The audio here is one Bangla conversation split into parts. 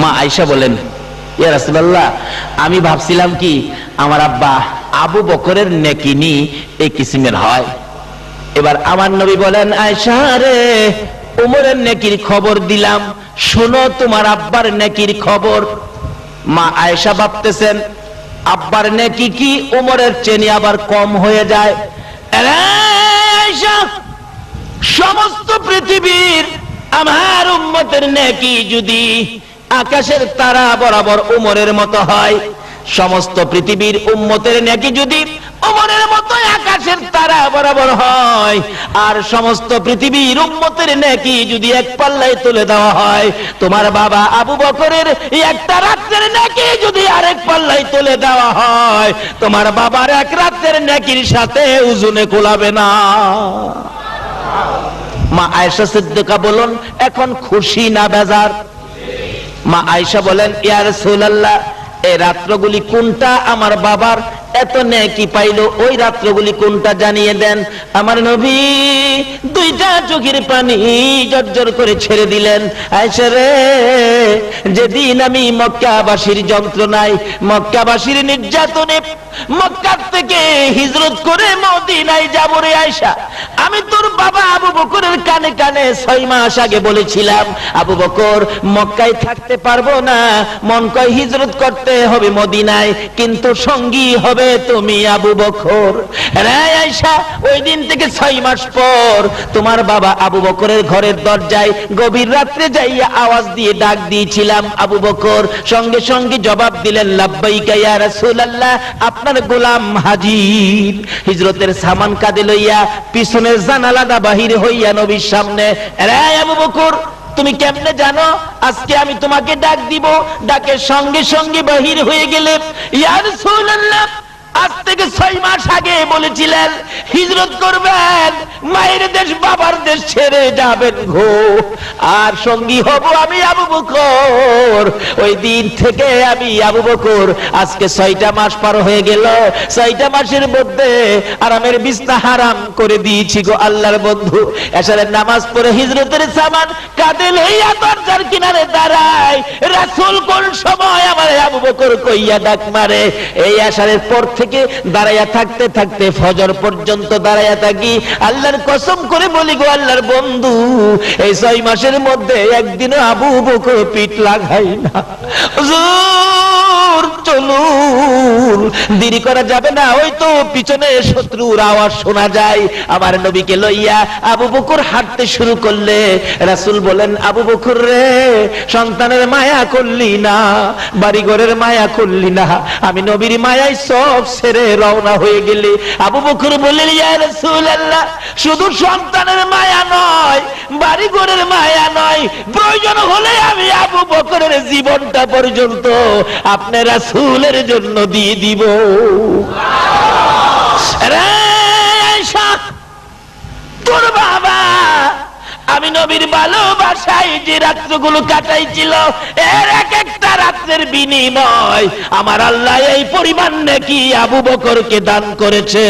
মা আয়সা বলেন, ইয়া আমি ভাবছিলাম কি, আমার আব্বা আবু বকরের নেকিনি এই কিসিমের হয়। এবার আমার নবী বলেন আয়সা রে, উমরের নেকির খবর দিলাম, শোনো তোমার আব্বার নেকির খবর। মা আয়েশা ভাবতেছেন, আব্বার নেকি কি, উমরের চেনি আবার কম হয়ে যায়? সমস্ত পৃথিবীর আমার উম্মতের নেকি যদি আকাশের তারা বরাবর উমরের মতো হয়। সমস্ত পৃথিবীর উম্মতের নেকি যদি উমরের মতো আকাশের তারা বরাবর হয়, আর সমস্ত পৃথিবীর উম্মতের নেকি যদি এক পাল্লায় তুলে দেওয়া হয়, তোমার বাবা আবু বকরের একটা রাত্রের নাকি যদি আরেক পাল্লায় তুলে দেওয়া হয়, তোমার বাবার এক রাত্রের নেকির সাথে উজুনে কোলাবে না। মা আয়েশা সিদ্দিকা বলুন, এখন খুশি না বেজার? মা আয়সা বলেন, ইয়া রাসূলুল্লাহ, এই রাত্রগুলি কোনটা আমার বাবার? এত নেকি পাইলো, ওই রাত্রগুলি কোনটা জানিয়ে দেন? আমার নবী দুইটা চোখের পানি জর্জর করে ছেড়ে দিলেন। আয়েশা রে, যেদিন আমি মক্কাবাসীর যন্ত্রণায়, মক্কাবাসীর নির্যাতনে মক্কার থেকে হিজরত করে মদিনায় যাব রে আয়েশা। আমি তোর বাবা আবু বকরের কানে কানে ছয় মাস আগে বলেছিলাম, আবু বকর, মক্কায় থাকতে পারব না, মন কয় হিজরত করতে হবে মদিনায়, কিন্তু সঙ্গী হবে তুমি আবু বকর। রে আয়েশা, ওই দিন থেকে ছয় মাস পর তোমার বাবা আবু বকরের ঘরের দরজায় গভীর রাত্রে যাইয়া আওয়াজ দিয়ে ডাক দিয়েছিলাম, আবু বকর, সঙ্গে সঙ্গে জবাব দিলেন, লাব্বাইকা ইয়া রাসূলুল্লাহ, আপনার গোলাম হাজির। হিজরতের সামান কাঁধে লইয়া পিছনের জানালাদা বাহির হইয়া নবীর সামনে বকুর, তুমি কেমনে জানো? আজকে আমি তোমাকে ডাক দিব। ডাকের সঙ্গে সঙ্গে বাহির হয়ে গেলে ইয়ার রাসূলুল্লাহ আজ থেকে ছয় মাস আগে বলেছিলেন, হিজরত করবেন, মায়ের দেশ বাবার দেশ ছেড়ে যাবেন গো। আর সঙ্গী হব আমি আবু বকর। ওই দিন থেকে আমি আবু বকর। আজকে ছয়টা মাস পার হয়ে গেল। ছয়টা মাসের মধ্যে আরামের বিছনা হারাম করে দিয়েছি গো আল্লাহর বন্ধু। এসারের নামাজ পড়ে হিজরতের সামান কাঁদে লইয়া দরজার কিনারে দাঁড়ায়। রাসূল কোন সময় আমার আবু বকর কইয়া ডাক মারে? এই আসারের পর থেকে দাঁড়াইয়া থাকতে থাকতে ফজর পর্যন্ত দাঁড়াইয়া থাকি, আল্লাহর কসম করে বলি গো আল্লাহর বন্ধু, এই ছয় মাসের মধ্যে একদিন আবু বকর পিঠ লাগাই না। হুজুর, দেরি করা যাবে না ওই তো পিছনে শত্রুর আওয়াজ শোনা যায়। আমার নবীকে লইয়া আবু বকর হাঁটতে শুরু করলে রাসূল বলেন আবু বকর রে সন্তানের মায়া করলি না বাড়িঘরের মায়া করলি না আমি নবীর মায়ায় সব ছেড়ে রওনা হয়ে গেলি। আবু বকর বললেন ইয়া রাসূলুল্লাহ শুধু সন্তানের মায়া নয় বাড়িঘরের মায়া নয় প্রয়োজন হলে আমি আবু বকরের জীবনটা পর্যন্ত আপনার রাসূলের জন্য দিয়ে দিব। তোর বাবা, আমি নবীর ভালোবাসায় যে রাত্রগুলো কাটাইছিল, এর এক একটা রাত্রের বিনিময় আমার আল্লাহ এই পরিমাণ নাকি আবু বকরকে দান করেছে।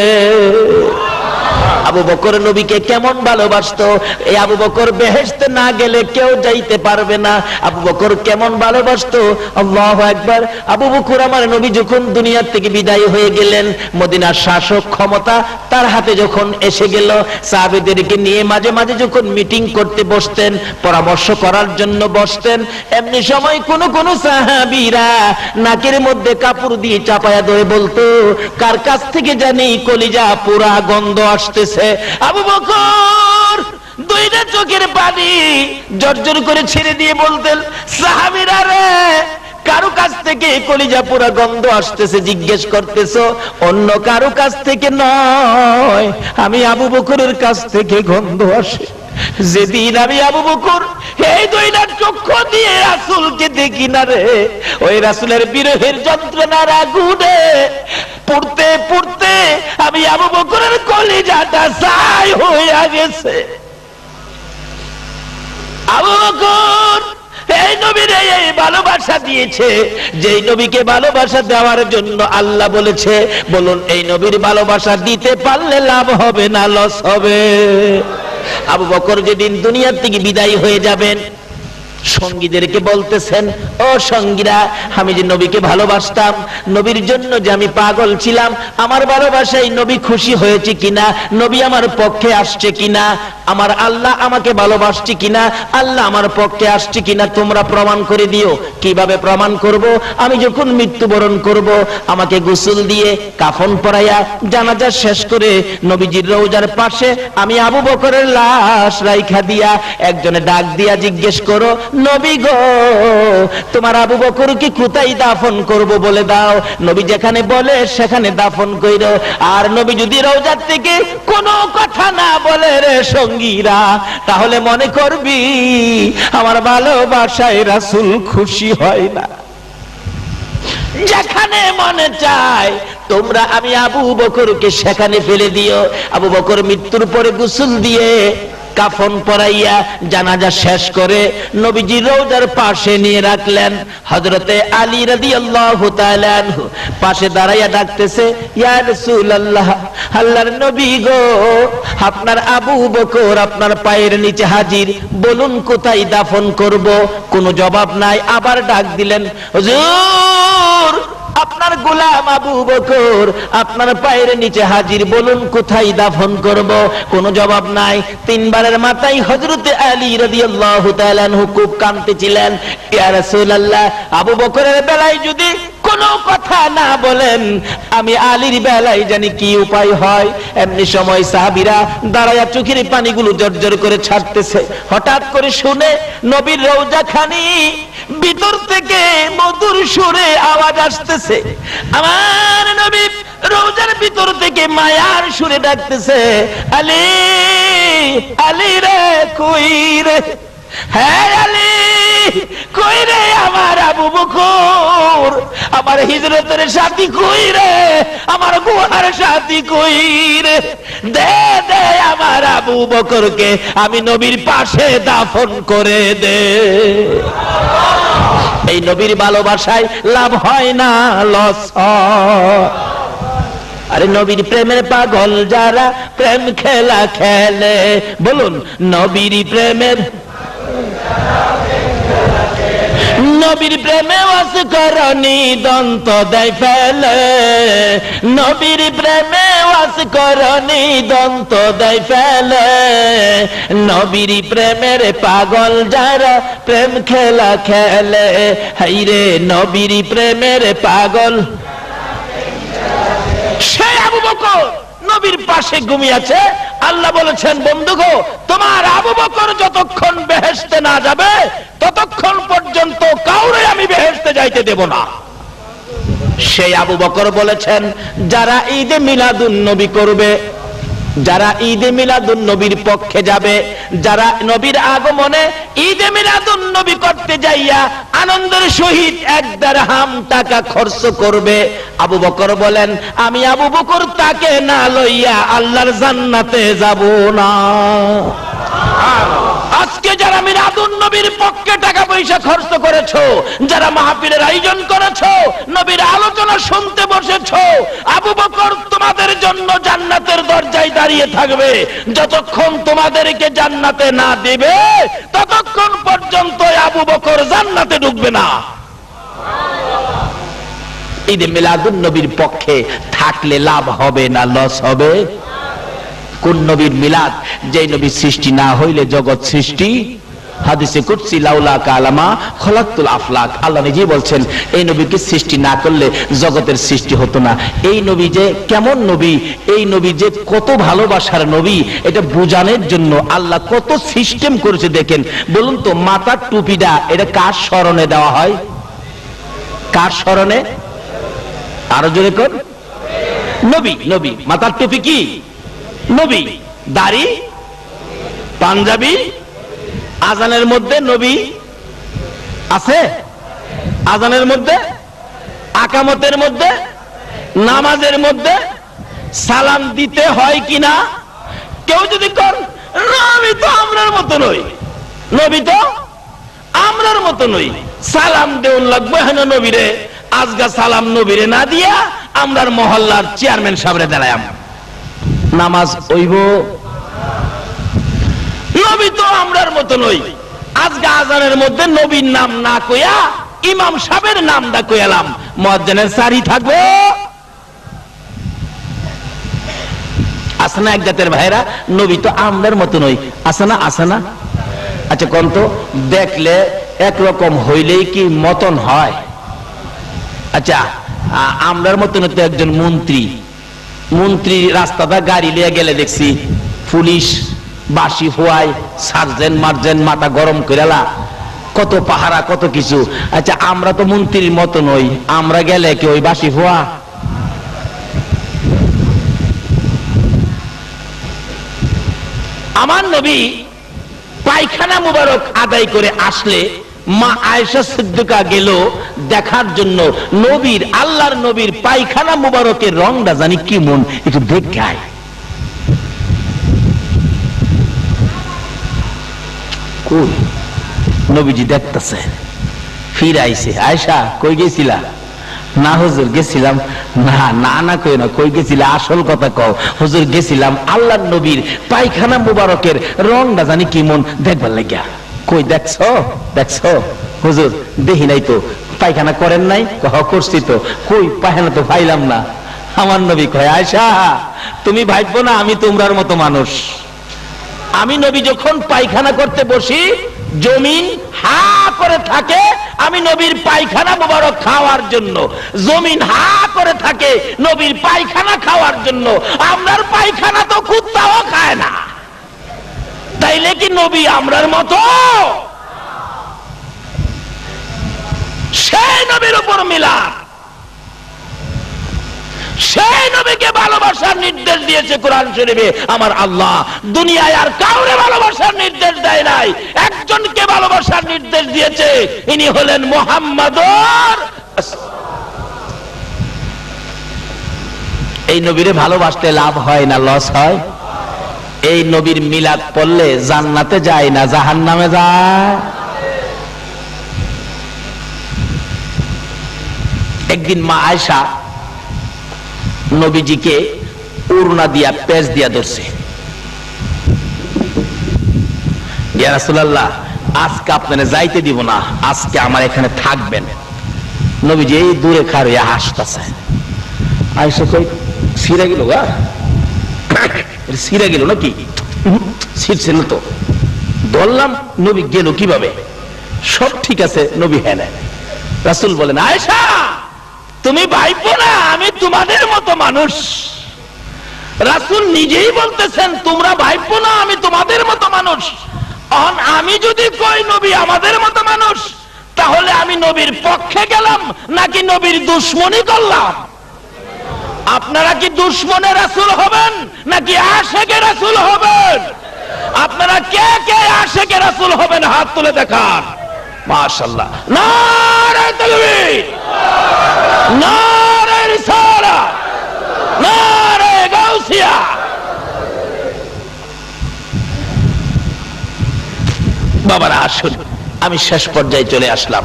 আবু বকর নবীকে কেমন ভালোবাসতো? এই আবু বকর বেহেশতে না গেলে কেউ যাইতে পারবে না। আবু বকর কেমন ভালোবাসতো? আল্লাহু একবার আবু বকর আমার নবী যখন দুনিয়ার থেকে বিদায় হয়ে গেলেন, মদিনার শাসক ক্ষমতা তার হাতে যখন এসে গেল, সাহাবেদেরকে নিয়ে মাঝে মাঝে যখন মিটিং করতে বসতেন, পরামর্শ করার জন্য বসতেন, এমনি সময় কোন কোন সাহাবিরা নাকের মধ্যে কাপড় দিয়ে চাপায়া ধরে বলতো, কার কাছ থেকে জানি কলিজা পুরা গন্ধ আসতেছে? আবু বকর দুইটা চোখের পানি জর্জর করে ছেড়ে দিয়ে বলতেন, সাহাবিরা রে, কারও কাছ থেকে কলিজা পুরা গন্ধ আসতেছে, জিজ্ঞেস করতেছ, অন্য কারও কাছ থেকে নয়। আমি আবু বকরের কাছ থেকে গন্ধ আসে। যেদিন আমি আবু বকর এই দুইটার চক্ষু দিয়ে রাসূলকে দেখি না রে, ওই রাসূলের বিরহের যন্ত্রণার আগুনে। পড়তে পড়তে আমি আবু বকরের কলিজাটা ছাই হয়ে গেছে। আবু বকর, এই নবীর এই ভালোবাসা দিয়েছে। যেই নবীকে ভালোবাসা দেওয়ার জন্য আল্লাহ বলেছে, বলুন, এই নবীর ভালোবাসা দিতে পারলে লাভ হবে না, লস হবে। আবু বকর যেদিন দুনিয়ার থেকে বিদায় হয়ে যাবেন সঙ্গীদেরকে বলতেছেন, ও সঙ্গীরা, আমি যে নবীকে ভালোবাসতাম, নবীর জন্য যে আমি পাগল ছিলাম, আমার ভালোবাসায় নবী খুশি হয়েছে কিনা, নবী আমার পক্ষে আসছে কিনা, আমার আল্লাহ আমাকে ভালোবাসছে কিনা, আল্লাহ আমার পক্ষে আসছে কিনা, তোমরা প্রমাণ করে দিও। কীভাবে প্রমাণ করব? আমি যখন মৃত্যুবরণ করব, আমাকে গোসল দিয়ে কাফন পরাইয়া জানাজা শেষ করে নবীজির রৌজার পাশে আমি আবু বকরের লাশ রাইখা দিয়া একজনে ডাক দিয়া জিজ্ঞেস করো নবী গো, তোমার আবু বকর কি কোথায় দাফন করব বলে দাও? নবী যেখানে বলে, সেখানে দাফন কইর। আর নবী যদি রৌজার থেকে কোনো কথা না বলে রে সঙ্গীরা, তাহলে মনে করবি আমার ভালোবাসায় রাসূল খুশি হয় না। যেখানে মনে চায়, তোমরা আমি আবু বকরকে সেখানে ফেলে দিও। আবু বকর মৃত্যুর পরে গোসল দিয়ে কাফন পরাইয়া জানাজা শেষ করে নবীজি রোজার পাশে নিয়ে রাখলেন। হজরতে আলী তাআলা আনহু পাশে দাঁড়াইয়া ডাকতেছে, ইয়া রাসূলুল্লাহ, আল্লাহর নবী গো, আপনার আবু বকর আপনার পায়ের নিচে হাজির, বলুন কোথায় দাফন করব? কোনো জবাব নাই, আবার ডাক দিলেন, হুজুর আপনার গোলাম আবু বকর, আপনার পায়ের নিচে হাজির, বলুন কোথায় দাফন করব? কোনো জবাব নাই। তিনবারের মাথায় হযরতে আলী রাদিয়াল্লাহু কাঁদতেছিলেন। ইয়া রাসূলুল্লাহ, আবু বকরের বেলায় যদি কোনো কথা না বলেন, আমি আলীর বেলায় জানি কি উপায় হয়। এমনি সময় সাহাবীরা দাঁড়ায়া চোখের পানিগুলো জর্জর করে ছাড়তেছে। হঠাৎ করে শুনে নবীর রওজা খানি ভিতর থেকে মধুর সুরে আওয়াজ আসতেছে। আমার নবী রোজার ভিতর থেকে মায়ার সুরে ডাকতেছে, আলী আলী রে, কই রে? হ্যাঁ আলী। কই রে আমার আবু বকর, আমার হিজরতের সাথী কই রে আমার গুহার সাথী কই রে দে দে আমার আবু বকরকে আমি নবীর পাশে দাফন করে দে। এই নবীর ভালোবাসায় লাভ হয় না, লস আরে নবীর প্রেমের পাগল যারা প্রেম খেলা খেলে, বলুন, নবীর প্রেমের নবীর প্রেমে বাস করনি, দন্ত দেয় ফেলে। নবীর প্রেমে বাস করনি, দন্ত দেয় ফেলে। নবীর প্রেমের পাগল যারা প্রেম খেলা খেলে, হাইরে নবীর প্রেমের পাগল নবীর পাশে ঘুমিয়েছে। আল্লাহ বলেছেন, বন্ধু গো, তোমার আবু বকর যতক্ষণ বেহেস্তে না যাবে, ততক্ষণ পর্যন্ত কাউরে আমি বেহেস্তে যাইতে দেব না। সেই আবু বকর বলেছেন, যারা ঈদে মিলাদুন নবী করবে যারা ঈদে মিলাদুন নবীর পক্ষে যাবে, যারা নবীর আগমনে ঈদে মিলাদুন নবী করতে যাইয়া আনন্দের সহিত এক হাম টাকা খরচ করবে, আবু বকর বলেন, আমি আবু বকর তাকে না লইয়া আল্লাহর জান্নাতে যাব না। আজকে যারা মিলাদুন নবীর পক্ষে টাকা পয়সা খরচ করেছ, যারা মাহফিলের আয়োজন করেছ, নবীর আলোচনা শুনতে বসেছো, আবু বকর তোমাদের জন্য জান্নাতের দরজায় দাঁড়িয়ে থাকবে। যতক্ষণ তোমাদেরকে জান্নাতে না দিবে, ততক্ষণ পর্যন্ত আবু বকর জান্নাতে ঢুকবে না। ঈদে মিলাদুন নবীর পক্ষে থাকলে লাভ হবে না, লস হবে? কোন নবীর মিলাদ? যে নবীর সৃষ্টি না হইলে জগৎ সৃষ্টি। হাদিসে লাউলা কালামা আফলাক। আল্লাহ নিজেই বলছেন, এই নবীকে সৃষ্টি না করলে জগতের সৃষ্টি হতো না। এই নবী যে কেমন নবী, এই নবী যে কত ভালোবাসার নবী, এটা বোঝানোর জন্য আল্লাহ কত সিস্টেম করেছে দেখেন। বলুন তো, মাথার টুপিটা এটা কার স্মরণে দেওয়া হয়? কার স্মরণে? আরও জোরে কর। নবী নবী, মাথার টুপি কি? নবী, দাড়ি, পাঞ্জাবি, আজানের মধ্যে নবী আছে, আজানের মধ্যে, আকামতের মধ্যে, নামাজের মধ্যে সালাম দিতে হয় কিনা? কেউ যদি কর তো আমরার মতো নই। নবী তো আমরার মতো নই। সালাম দেউন লাগবে হেন নবীরে। আজগা সালাম নবীরে না দিয়া আমরার মহল্লার চেয়ারম্যান সাহেবরে দাঁড়ায় নামাজ হইব। নবী তো আমরার মতো নই। আজকে আজানের মধ্যে নবীর নাম না কইয়া ইমাম সাহেবের নামটা কইয়ালাম মজ্জানের সারি থাকব। আসনা এক জাতের ভাইরা নবী তো আমরার মতো নই। আসনা আসনা আচ্ছা কোন তো? দেখলে একরকম হইলেই কি মতন হয়? আচ্ছা আ- আমরার মতন একজন মন্ত্রী। মন্ত্রী রাস্তাটা গাড়ি লিয়ে গেলে দেখছি পুলিশ বাসি হওয়ায় সার্জেন মার্জেন মাথা গরম করেলা কত পাহারা, কত কিছু। আচ্ছা আমরা তো মন্ত্রীর মতো নই আমরা গেলে কি ওই বাসি হওয়া আমার নবী পায়খানা মুবারক আদায় করে আসলে মা আয়েশা সিদ্দিকা গেল দেখার জন্য। নবীর, আল্লাহর নবীর পায়খানা মুবারকের রংটা জানি কি মন, একটু দেখায় কই? নবীজি দেখতেছে। ফিরে আইছে। আয়সা কই গেছিলা? না, হুজুর, গেছিলাম। না না না, কই না, কই গেছিলা? আসল কথা কও। হুজুর, গেছিলাম আল্লাহর নবীর পায়খানা মুবারকের রংটা জানি কি মন, দেখবার লাগিয়া। কই, দেখছ? দেখছ? হুজুর দেখি নাই তো। পায়খানা করেন নাই? কহ, করছি তো। কই, পায়খানা তো পাইলাম না। আমার নবী কয় আয়সা তুমি ভাববো না, আমি তোমরার মতো মানুষ। আমি নবী যখন পায়খানা করতে বসি, জমিন হা করে থাকে, আমি নবীর পায়খানা মোবারক খাওয়ার জন্য। জমিন হা করে থাকে, নবীর পায়খানা খাওয়ার জন্য। আমরার পায়খানা তো কুত্তাও খায় না। তাইলে কি নবী আমরার মতো? সেই নবীর উপর মিলাদ। সেই নবীকে ভালোবাসার নির্দেশ দিয়েছে কোরআন শরীফে। আমার আল্লাহ দুনিয়ায় আর কাউরে ভালোবাসার নির্দেশ দেয় নাই। একজনকে ভালোবাসার নির্দেশ দিয়েছে, ইনি হলেন মোহাম্মদর এই নবীরে ভালোবাসতে লাভ হয় না, লস হয়? এই নবীর মিলাদ পড়লে জান্নাতে যায় না জাহান নামে যায়? একদিন মা আয়সা নবীজিকে উড়না দিয়া পেজ দিয়া ধরছে। ইয়া আজকে আপনারা যাইতে দিব না, আজকে আমার এখানে থাকবেন। নবীজি এই দূরে খাড়িয়া হাসতেছে। আয়সা কই সিরা গেল গা? সিরা গেল নাকি ছিড়ছে না তো। বললাম নবী গেল কীভাবে? সব ঠিক আছে, নবী হ্যাঁ রাসুল বলেন আয়সা তুমি ভাইপো না, আমি তোমাদের মতো মানুষ। রাসুল নিজেই বলতেছেন, তোমরা ভাইবো না, আমি তোমাদের মতো মানুষ। আমি যদি কই, নবী আমাদের মতো মানুষ, তাহলে আমি নবীর পক্ষে গেলাম, নাকি নবীর দুশ্মনী করলাম? আপনারা কি দুশ্মনের রাসুল হবেন নাকি আশেকে রাসুল হবেন? আপনারা কে কে আশেকে রাসুল হবেন? হাত তুলে দেখান। মাশাল্লাহ নারায় তাকবীর নারে রিসালা। নারে গাউসিয়া। বাবারা, আসুন। আমি শেষ পর্যায়ে চলে আসলাম।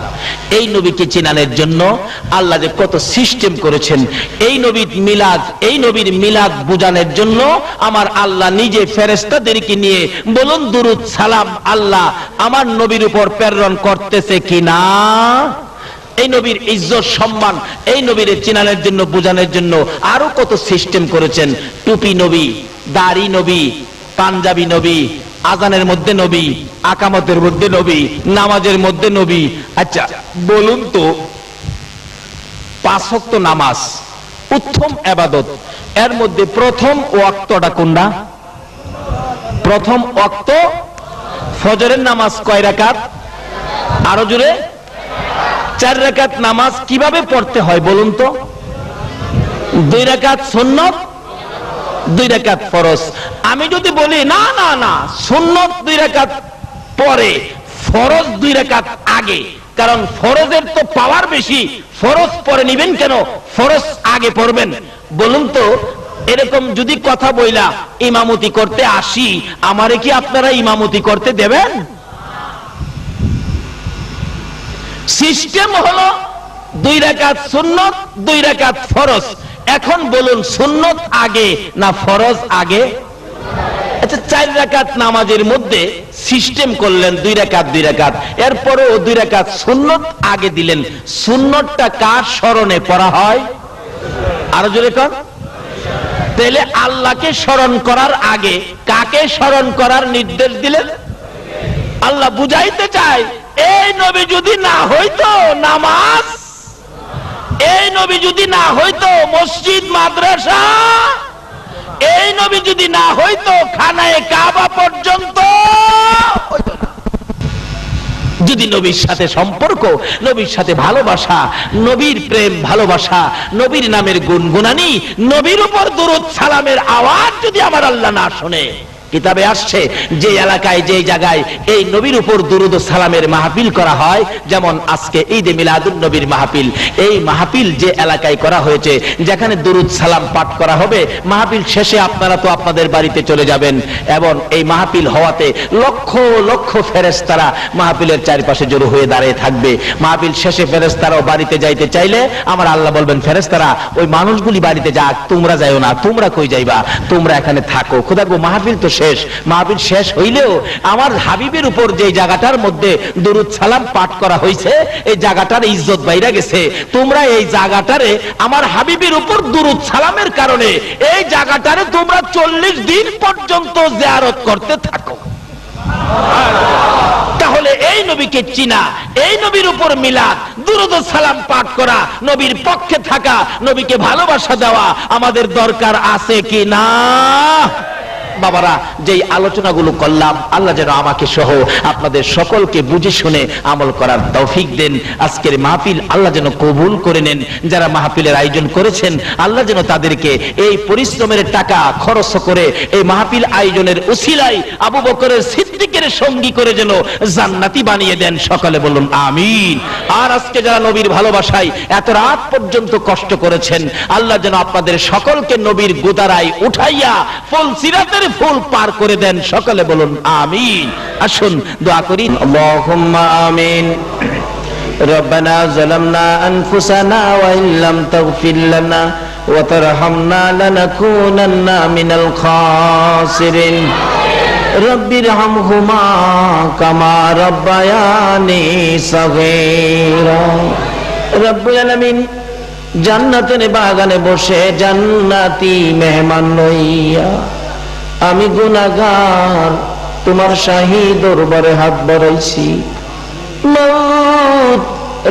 এই নবীকে চিনানোর জন্য আল্লাহ যে কত সিস্টেম করেছেন, এই নবীর মিলাদ, এই নবীর মিলাদ বুঝানোর জন্য আমার আল্লাহ নিজে ফেরেস্তাদেরকে নিয়ে বলুন, দুরুদ সালাম, আল্লাহ আমার নবীর উপর প্রেরণ করতেছে কিনা এই নবীর ইজ্জত, সম্মান, এই নবীর চিনানোর জন্য, বোঝানোর জন্য আরও কত সিস্টেম করেছেন। টুপি নবী, দাড়ি নবী, পাঞ্জাবি নবী আজানের মধ্যে নবী, আকামতের মধ্যে নবী, নামাজের মধ্যে নবী। আচ্ছা বলুন তো পাঁচক্ত নামাজ, উত্তম আবাদত, এর মধ্যে প্রথম ওয়াক্তটা কোনটা? প্রথম ওয়াক্ত, ফজরের নামাজ কয় রাকাত? আরও জুড়ে চার রাকাত নামাজ কীভাবে পড়তে হয় বলুন তো? দুই রাকাত সুন্নত দুই রাকাত ফরজ। আমি যদি বলি, না না না, সুন্নত দুই রাকাত পরে, ফরজ দুই রাকাত আগে। কারণ ফরজের তো পাওয়ার বেশি, ফরজ পরে নিবেন কেন? ফরজ আগে পড়বেন। বলুন তো, এরকম যদি কথা বইলা, ইমামতি করতে আসি, আমারে কি আপনারা ইমামতি করতে দেবেন? সিস্টেম হলো দুই রাকাত সুন্নত, দুই রাকাত ফরজ। এখন বলুন, সুন্নত আগে না ফরজ আগে? আচ্ছা চার রাকাত নামাজের মধ্যে সিস্টেম করলেন, দুই রাকাত দুই রাকাত। এরপরও দুই রাকাত সুন্নত আগে দিলেন। সুন্নতটা কার স্মরণে পড়া হয়? আরও জোরে কর তাহলে আল্লাহকে স্মরণ করার আগে কাকে স্মরণ করার নির্দেশ দিলেন? আল্লাহ বুঝাইতে চায়, এই নবী যদি না হইতো নামাজ এই নবী যদি না হইতো মসজিদ, মাদ্রাসা, এই নবী যদি না হইতো খানায় কাবা পর্যন্ত যদি নবীর সাথে সম্পর্ক, নবীর সাথে ভালোবাসা, নবীর প্রেম, ভালোবাসা, নবীর নামের গুনগুনানি, নবীর উপর দুরুদ, সালামের আওয়াজ যদি আমার আল্লাহ না শোনে কিতাবে আসছে, যে এলাকায়, যে জায়গায় এই নবীর উপর দুরুদ সালামের মাহফিল করা হয়, যেমন আজকে ঈদে মিলাদুন নবীর মাহফিল। এই মাহফিল যে এলাকায় করা হয়েছে, যেখানে দুরুদ সালাম পাঠ করা হবে, মাহফিল শেষে আপনারা তো আপনাদের বাড়িতে চলে যাবেন। এবং এই মাহফিল হওয়াতে লক্ষ লক্ষ ফেরেস্তারা মাহফিলের চারপাশে জড়ো হয়ে দাঁড়িয়ে থাকবে। মাহফিল শেষে ফেরেস্তারাও বাড়িতে যাইতে চাইলে, আমার আল্লাহ বলবেন ফেরেস্তারা ওই মানুষগুলি বাড়িতে যাক, তোমরা যাইও না, তোমরা কই যাইবা? তোমরা এখানে থাকো। খোদা গো, মাহফিল তো শেষ। মাহফিল শেষ হইলেও আমার হাবিবের উপর যে জায়গাটার মধ্যে দুরুদ সালাম পাঠ করা হয়েছে এই জায়গাটার ইজ্জত বাইরা গেছে। তোমরা এই জায়গাটারে আমার হাবিবের উপর দুরুদ সালামের কারণে এই জায়গাটারে তোমরা চল্লিশ দিন পর্যন্ত জিয়ারত করতে থাকো। তাহলে এই নবীকে চিনা, এই নবীর উপর মিলাদ, দুরুদ সালাম পাঠ করা, নবীর পক্ষে থাকা, নবীকে ভালোবাসা দেওয়া আমাদের দরকার আছে কি না? বাবারা, যেই আলোচনাগুলো করলাম, আল্লাহ যেন আমাকে সহ আপনাদের সকলকে বুঝে শুনে আমল করার তৌফিক দেন। আজকের মাহফিল আল্লাহ যেন কবুল করে নেন। যারা মাহফিলের আয়োজন করেছেন, আল্লাহ যেন তাদেরকে এই পরিশ্রমের টাকা খরচ করে, এই মাহফিল আয়োজনের উসিলাই আবু বকরের সিদ্দিকের সঙ্গী করে যেন জান্নাতি বানিয়ে দেন। সকালে বলুন, আমিন। আর আজকে যারা নবীর ভালোবাসায় এত রাত পর্যন্ত কষ্ট করেছেন, আল্লাহ যেন আপনাদের সকলকে নবীর গোদারায় উঠাইয়া ফুল সিরাতের ফুল পার করে দেন সকালে বলুন আমিন আসুন দোয়া করি আল্লাহুম্মা আমিন ربنا ظلمنا أنفسنا وإن لم تغفر لنا وترحمنا لنكونن من الخاسرين رب ارحمهما كما ربياني صغيرا رب العالمين জান্নাতের বাগানে বসে জান্নাতি মেহমান নইয়া আমি গুনাগার তোমার শাহী দরবারে হাত বাড়াইছি।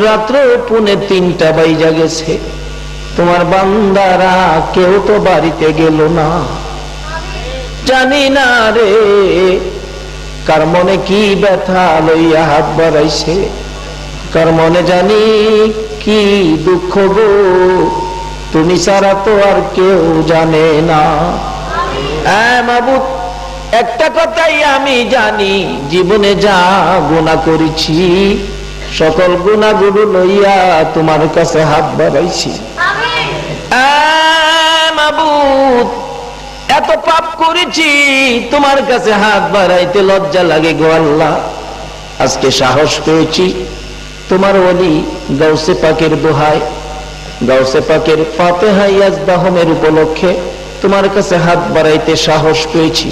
রাত্র পুনে তিনটা বাইজা গেছে। তোমার বান্দারা কেউ তো বাড়িতে গেল না। জানি না রে, কার মনে কি ব্যথা লইয়া হাত বাড়াইছে। কার মনে জানি কি দুঃখ গো, তুমি সারা তো আর কেউ জানে না। একটা কথাই আমি জানি, জীবনে যা গুণা করেছি, সকল গুণাগুলো লইয়া তোমার কাছে হাত বাড়াইছি। এত পাপ করেছি, তোমার কাছে হাত বাড়াইতে লজ্জা লাগে গো আল্লাহ। আজকে সাহস পেয়েছি, তোমার ওলি গাউসে পাকের দোহায়, গাউসে পাকের ফাতেহা ইয়াজদাহমের উপলক্ষে তোমার কাছে হাত বাড়াইতে সাহস পেয়েছি।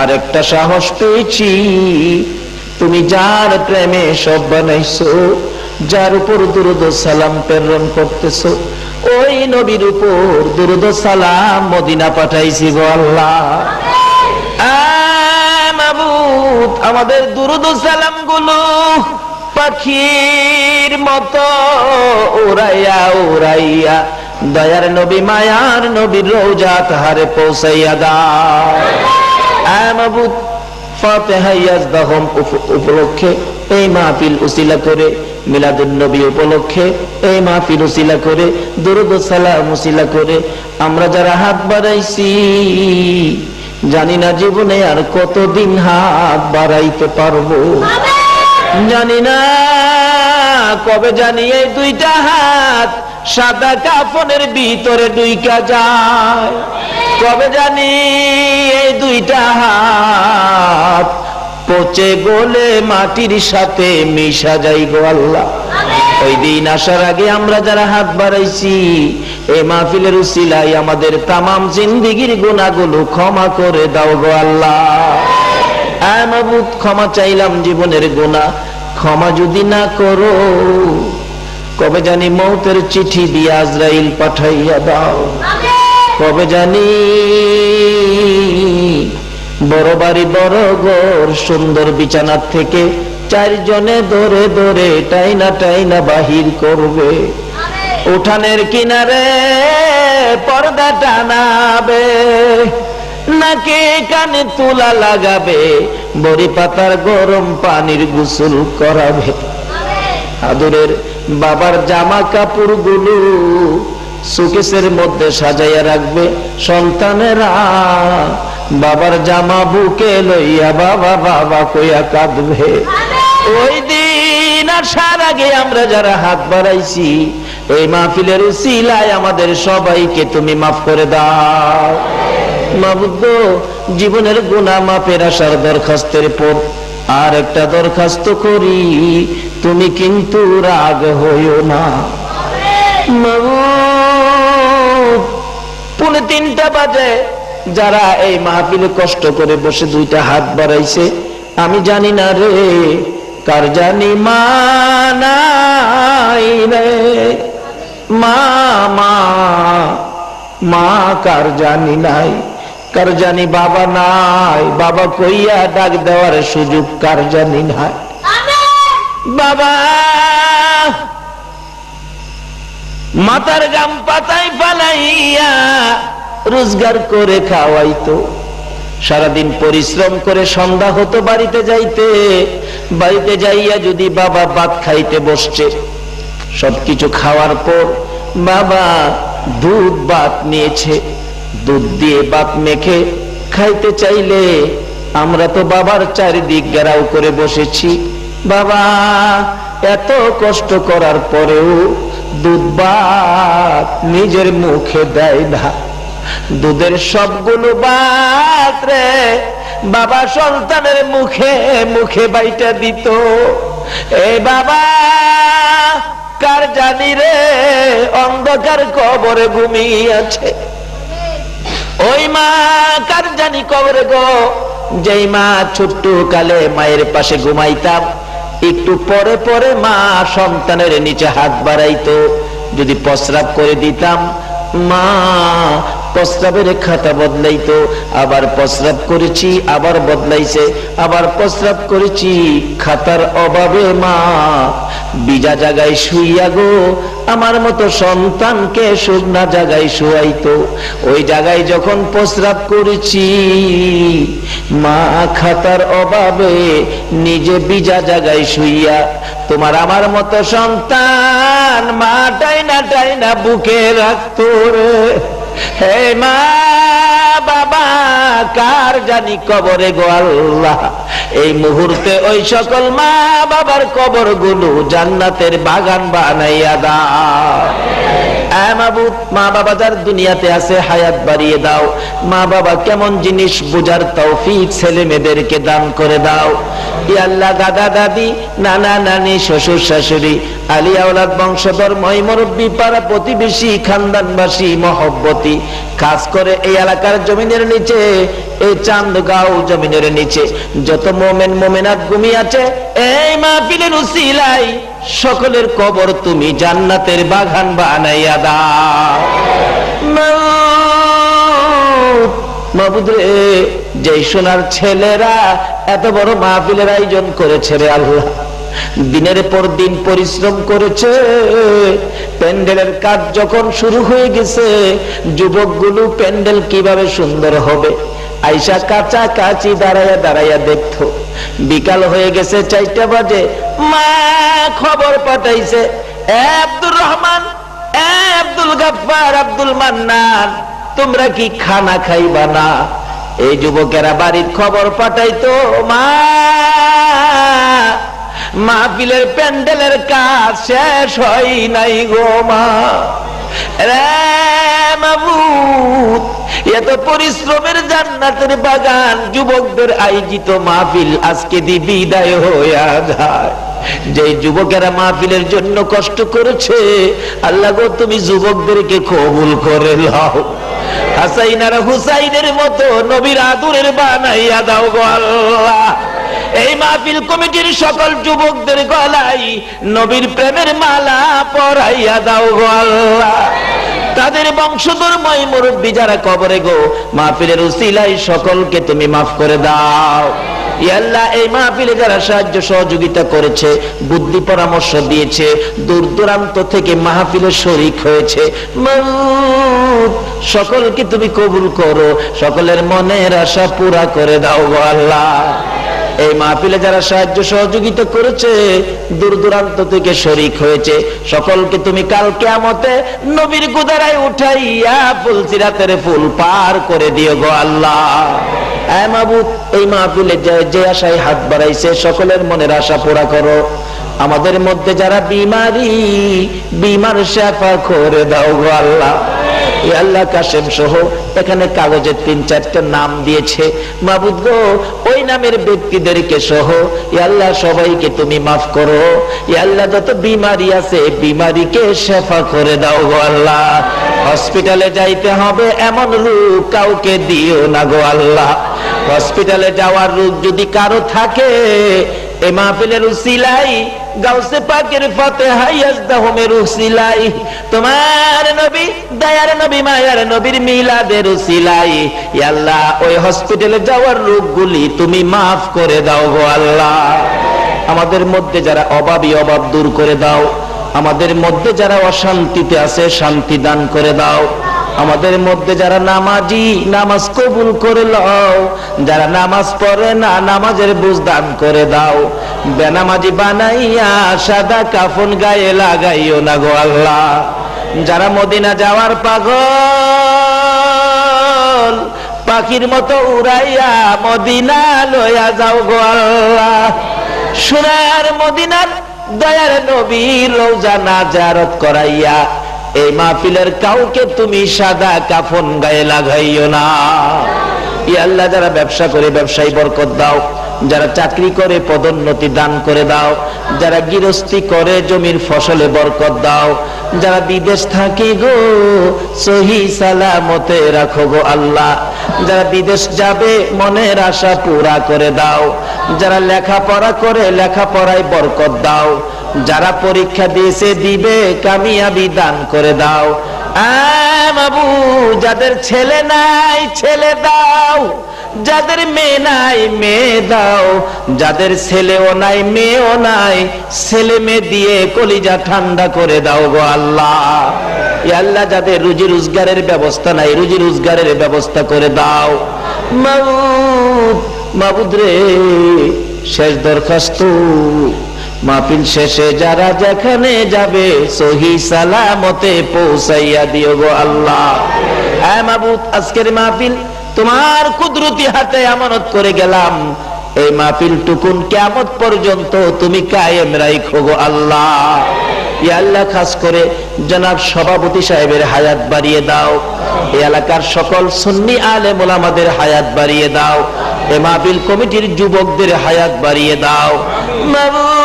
আর একটা সাহস পেয়েছি, তুমি যার প্রেমে সব বানাইছো, যার উপর দুরুদ সালাম প্রেরণ করতেছো, ওই নবীর উপর দুরুদ সালাম মদিনা পাঠাইছি গো আল্লাহ। আমাদের দুরুদ সালামগুলো পাখির মতো উড়াইয়া উড়াইয়া দয়ার নবী মায়ার নবীর রোজা তাহারে পৌঁছাইয়া দাও। উপলক্ষে এই মাহফিল উসিলা করে মিলাদুন নবী উপলক্ষে এই মাহফিল উসিলা করে দুরুদ সালাম উসিলা করে আমরা যারা হাত বাড়াইছি জানি না জীবনে আর কতদিন হাত বাড়াইতে পারব। জানি না কবে জানি এই দুইটা হাত সাদা কাফনের ভিতরে দুইকা যায়। কবে জানি এই দুইটা হাত পচে গলে মাটির সাথে মিশা যাই গো আল্লাহ। ওই দিন আসার আগে আমরা যারা হাত বাড়াইছি এই মাহফিলের উসিলাই আমাদের তামাম জিন্দিগির গুণাগুলো ক্ষমা করে দাও গো আল্লাহ। ক্ষমা চাইলাম জীবনের গুণা ক্ষমা যদি না করো, কবে জানি মৌতের চিঠি দিয়ে আজরাইল পাঠাইয়া দাও। কবে জানি বড় বাড়ি, বড় ঘর, সুন্দর বিছানার থেকে চারজনে ধরে ধরে টাইনা টাইনা বাহির করবে। উঠানের কিনারে পর্দা টানাবে। নাকে কানে তুলা লাগাবে বড়ি পাতার গরম পানির গোসল করাবে। আদরের বাবার জামা কাপড়গুলো সুকেশের মধ্যে সাজাইয়া রাখবে। সন্তানেরা বাবার জামা বুকে লইয়া বাবা বাবা কইয়া কাঁদবে। ওই দিন আসার আগে আমরা যারা হাত বাড়াইছি এই মাহফিলের উসিলায় আমাদের সবাইকে তুমি মাফ করে দাও। মাবুদ্দ জীবনের গুণা মাপের আসার দরখাস্তের পর আর একটা দরখাস্ত করি, তুমি কিন্তু রাগ হইও না। পৌনে তিনটা বাজে, যারা এই মাহফিলে কষ্ট করে বসে দুইটা হাত বাড়াইছে, আমি জানি না রে, কার জানি মা নাই রে। মা মা কার জানি নাই। কার জানি বাবা নাই? বাবা কইয়া ডাক দেওয়ার সুযোগ কার জানি নাই? বাবা! মাথার গাম পাতায় ফালাইয়া রোজগার করে খাওয়াইতো। সারাদিন পরিশ্রম করে সন্ধ্যা হতো বাড়িতে যাইতে। বাড়িতে যাইয়া যদি বাবা ভাত খাইতে বসছে, সবকিছু খাওয়ার পর বাবা দুধ ভাত নিয়েছে। দুধ দিয়ে ভাত মেখে খাইতে চাইলে, আমরা তো বাবার চারিদিক গেরাও করে বসেছি। বাবা, এত কষ্ট করার পরেও দুধ ভাত নিজের মুখে দেয় না। দুধের সবগুলো বাত রে, বাবা সন্তানের মুখে মুখে বাইটা দিত। এ বাবা, কার জানি রে, অন্ধকার কবরে ঘুমিয়ে আছে। ওই মা কার জানি কবরে গো? যেই মা ছোট্ট কালে মায়ের পাশে ঘুমাইতাম, একটু পরে পরে মা সন্তানের নিচে হাত বাড়াইতো। যদি প্রস্রাব করে দিতাম, মা প্রস্রাবের খাতা বদলাইতো, আবার প্রস্রাব করেছি, আবার বদলাইছে, আবার প্রস্রাব করেছি, খাতার অভাবে মা। বিজা জায়গায় শুইয়া গো, আমার মতো সন্তানকে শুকনা জায়গায় শুয়াইতো। ওই জায়গায় যখন প্রস্রাব করেছি, মা খাতার অভাবে নিজে বিজা জায়গায় শুইয়া, তোমার আমার মতো সন্তান মা টাইনা টাইনা বুকে রাখতো রে। হে মা বাবা, কার জানি কবরে গো আল্লাহ? এই মুহূর্তে ওই সকল মা বাবার কবরগুলো জান্নাতের বাগান বানাইয়া দাও। মা বাবা যার দুনিয়াতে আছে, হায়াত বাড়িয়ে দাও। মা বাবা কেমন জিনিস বুঝার তৌফিক ছেলে মেয়েদেরকে দান করে দাও। আল্লাহ দাদা দাদি, নানা নানি, শ্বশুর শাশুড়ি আলী বংশধর মই মুরব্বী পাড়া প্রতিবেশী খানদানবাসী মহব্বতী। খাস করে এই এলাকার জমিনের নিচে এই জমিনের নিচে। যত মোমেন মোমেনাত আছে এই উসিলাই সকলের কবর তুমি জান্নাতের বাগান বানাইয়া দাও। মাওত, মাবুদ রে যে সোনার ছেলেরা এত বড় মাহফিলের আয়োজন করেছে রে আল্লাহ। দিনের পর দিন পরিশ্রম করেছে। প্যান্ডেলের কাজ যখন শুরু হয়ে গেছে, যুবকগুলো প্যান্ডেল কীভাবে সুন্দর হবে? আইসা কাঁচা কাচি দাঁড়াইয়া দাঁড়াইয়া দেখতো। বিকাল হয়ে গেছে চারটা বাজে। মা খবর পাঠাইছে, আব্দুর রহমান, আব্দুল গাফফার, আব্দুল মান্নান, তোমরা কি খানা খাইবা না? এই যুবকেরা বাড়ির খবর পাঠাইতো, মা মাহফিলের প্যান্ডেলের কাজ শেষ হয় নাই গো মা। রে মাবুদ এত পরিশ্রমের জান্নাতের বাগান। যুবকদের আয়োজিত মাহফিল আজকে দি বিদায় হইয়া যায়। যে যুবকেরা মাহফিলের জন্য কষ্ট করেছে, আল্লাহ গো, তুমি যুবকদেরকে কবুল করে লাও হাসাইন হুসাইনের মতো নবীর আদুরের বানাইয়া দাও গো আল্লাহ। এই মাহফিল কমিটির সকল যুবকদের গলাই নবীর প্রেমের মালা পরাইয়া দাও আল্লাহ। তাদের বংশধর্ময় মুরব্বী যারা কবরে গো, মাহফিলের উসিলাই সকলকে তুমি মাফ করে দাও। আল্লাহ, এই মাহফিলে যারা সাহায্য সহযোগিতা করেছে, বুদ্ধি পরামর্শ দিয়েছে, দূর দূরান্ত থেকে মাহফিলে শরিক হয়েছে সকলকে তুমি কবুল করো, সকলের মনের আশা পুরা করে দাও আল্লাহ। এই মাহফিলে যারা সাহায্য সহযোগিতা করেছে, দূর দূরান্ত থেকে শরিক হয়েছে। সকলকে তুমি কাল কেমতে নবীর গুদারায় উঠাইয়া ফুল সিরাতের ফুল পার করে দিও গো আল্লাহ। হ্যাঁ মাবুদ এই মাহফিলে যে আশায় হাত বাড়াইছে, সকলের মনের আশা পুরা করো। আমাদের মধ্যে যারা বিমারি, বিমার শেফা করে দাও গো আল্লাহ। আল্লাহ কাশেম সহ এখানে কাগজে তিন চারটা নাম দিয়েছে। মাবুদ গো, ওই নামের ব্যক্তিদেরকে সহ এ আল্লাহ সবাইকে তুমি মাফ করো। এ আল্লাহ, যত বিমারি আছে, বিমারিকে শেফা করে দাও গো আল্লাহ। হসপিটালে যাইতে হবে এমন রূপ কাউকে দিও না গো আল্লাহ। হসপিটালে যাওয়ার রূপ যদি কারও থাকে, এ মাহফিলের উসিলাই গাউসে পাকের ফাতেহা ইয়াজদাহুমের উসিলাই তোমার নবী, দয়ার নবী, মায়ার নবীর মিলাদের উসিলাই ইয়া আল্লাহ, ওই হসপিটালে যাওয়ার রোগগুলি তুমি মাফ করে দাও গো আল্লাহ। আমাদের মধ্যে যারা অভাবী অভাব দূর করে দাও, আমাদের মধ্যে যারা অশান্তিতে আছে, শান্তি দান করে দাও। আমাদের মধ্যে যারা নামাজি, নামাজ কবুল করে লও। যারা নামাজ পড়ে না, নামাজের বুঝ দান করে দাও। বেনামাজি বানাইয়া সাদা কাফন গায়ে লাগাইও না গো আল্লাহ। যারা মদিনা যাওয়ার পাগল, পাখির মতো উড়াইয়া মদিনা লইয়া যাও গো আল্লাহ। সোনার মদিনার দয়ার নবীর রোজা না জারত করাইয়া এই মাহফিলের কাউকে তুমি সাদা কাফন গায়ে লাগাইও না। আল্লাহ, যারা ব্যবসা করে ব্যবসায়ী বরকত দাও, যারা চাকরি করে পদোন্নতি দান করে দাও, যারা গৃহস্থী করে জমির ফসলে বরকত দাও, যারা বিদেশ থাকি গো, সহি সালামতে রাখো গো আল্লাহ। যারা বিদেশ যাবে, মনের আশা পুরা করে দাও, যারা লেখাপড়া করে লেখাপড়ায় বরকত দাও যারা পরীক্ষা দিয়েছে, দিবে, কামিয়াবি দান করে দাও। বাবু, যাদের ছেলে নাই, ছেলে দাও। যাদের মেয়ে নাই, মেয়ে দাও। যাদের ছেলেও নাই, মেয়েও নাই, ছেলে মেয়ে দিয়ে কলিজা ঠান্ডা করে দাও গো আল্লাহ। আল্লাহ যাদের রুজি রোজগারের ব্যবস্থা নাই, রুজি রোজগারের ব্যবস্থা করে দাও। মাবুদ মাবুদ রে, শেষ দরখাস্ত। মাহফিল শেষে যারা যেখানে যাবে সহি সালামতে পৌঁছাইয়া দিও গো আল্লাহ। হ্যাঁ মাবুদ আজকের মাহফিল তোমার কুদরতি হাতে আমানত করে গেলাম। এই মাহফিল টুকুন কেমত পর্যন্ত তুমি কায়েম রাইখো গো আল্লাহ। আল্লাহ খাস করে জনাব সভাপতি সাহেবের হায়াত বাড়িয়ে দাও। এই এলাকার সকল সুন্নি আলে ওলামাদের হায়াত বাড়িয়ে দাও। এ মাহফিল কমিটির যুবকদের হায়াত বাড়িয়ে দাও। মাবুদ,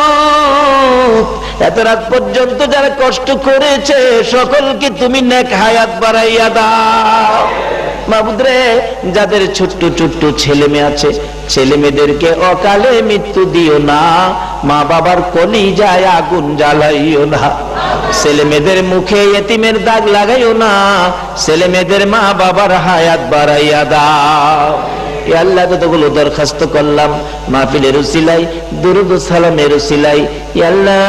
এত রাত পর্যন্ত যারা কষ্ট করেছে, সকলকে তুমি নেক হায়াত বাড়াইয়া দাও। মাবুদরে যাদের ছোট্ট ছোট্ট ছেলে মেয়ে আছে ছেলে মেয়েদেরকে অকালে মৃত্যু দিও না। মা বাবার কলি যায় আগুন জ্বালাইও না। ছেলে মেয়েদের মুখে এতিমের দাগ লাগাইও না। ছেলে মেয়েদের মা বাবার হায়াত বাড়াইয়া দাও। আল্লাহ যতগুলো দরখাস্ত করলাম। মাহফিলের দুরুদ সালামের আল্লাহ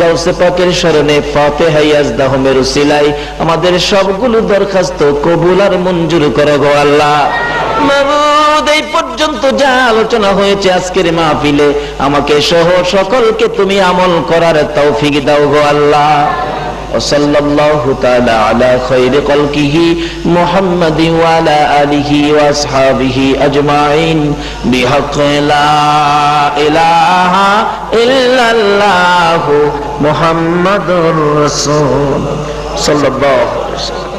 গাউসে পাকের স্মরণে ফাতে হাইয়াজ দাহমের আমাদের সবগুলো দরখাস্ত কবুল আর মঞ্জুর করো গো আল্লাহ। এই পর্যন্ত যা আলোচনা হয়েছে আজকের মাহফিলে, আমাকে সহ সকলকে তুমি আমল করার তৌফিক দাও গো আল্লাহ। وصلى الله تعالى على خير خلقه محمد وعلى آله وأصحابه أجمعين. بحق لا إله إلا الله محمد رسول صلى الله عليه وسلم.